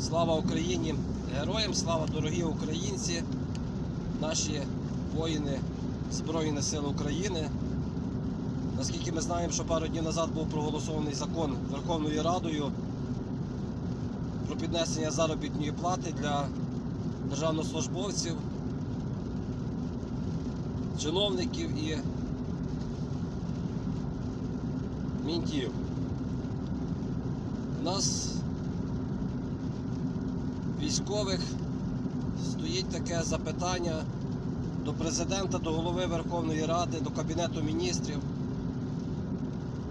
Слава Україні! Героям слава дорогі українці, наші воїни Збройних сил України. Наскільки ми знаємо, що пару днів назад був проголосований закон Верховною Радою про піднесення заробітної плати для державнослужбовців, чиновників і мінтів. У нас військових стоїть таке запитання до президента, до голови Верховної Ради, до Кабінету міністрів,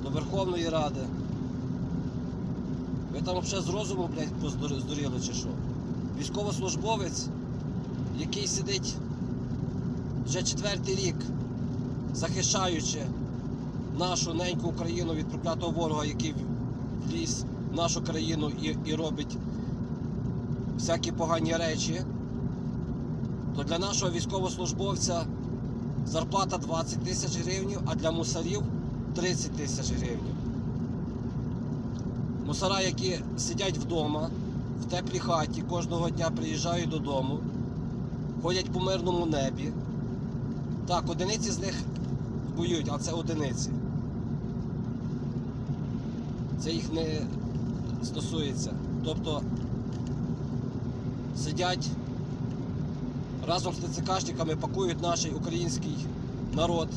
до Верховної Ради. Ви там взагалі з розуму, блядь, здуріли чи що? Військовослужбовець, який сидить вже четвертий рік, захищаючи нашу неньку Україну від проклятого ворога, який вліз в нашу країну і, і робить всякі погані речі, то для нашого військовослужбовця зарплата 20 тисяч гривень, а для мусарів 30 тисяч гривень. Мусора, які сидять вдома, в теплій хаті, кожного дня приїжджають додому, ходять по мирному небі. Так, одиниці з них воюють, а це одиниці. Це їх не стосується. Тобто сидять разом з ТЦКшниками, пакують наш український народ,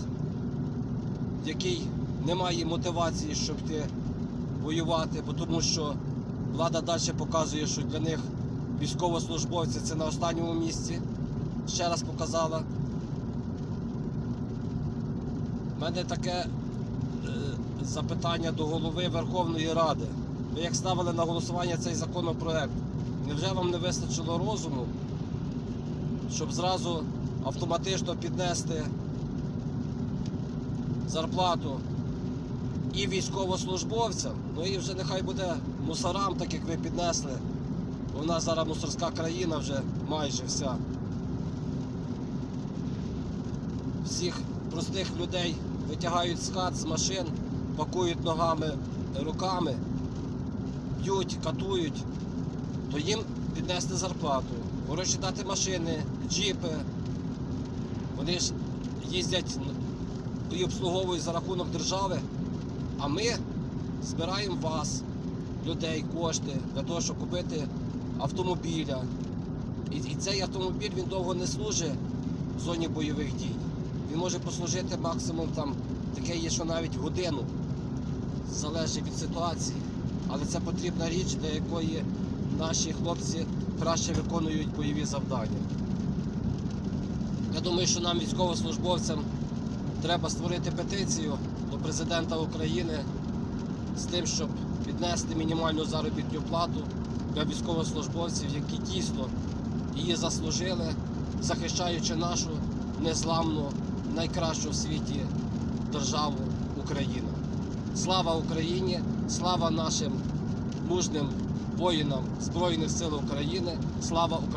який не має мотивації, щоб йти воювати, тому що влада далі показує, що для них військовослужбовці це на останньому місці. Ще раз показала. У мене таке е, запитання до голови Верховної Ради. Ви як ставили на голосування цей законопроект, невже вам не вистачило розуму, щоб зразу автоматично піднести зарплату і військовослужбовцям, ну і вже нехай буде мусорам, так як ви піднесли. У нас зараз мусорська країна вже майже вся. Всіх простих людей витягають з хат, з машин, пакують ногами, руками, б'ють, катують, то їм піднести зарплату, гроші дати машини, джіпи. Вони ж їздять і обслуговують за рахунок держави, а ми збираємо вас, людей, кошти для того, щоб купити автомобіля. І, і цей автомобіль він довго не служить в зоні бойових дій. Він може послужити максимум там таке є, що навіть годину. Залежить від ситуації. Але це потрібна річ, для якої наші хлопці краще виконують бойові завдання. Я думаю, що нам, військовослужбовцям, треба створити петицію до президента України з тим, щоб піднести мінімальну заробітну плату для військовослужбовців, які дійсно її заслужили, захищаючи нашу незламну, найкращу в світі державу Україну. Слава Україні! Слава нашим мужним воїнам Збройних сил України! Слава Україні!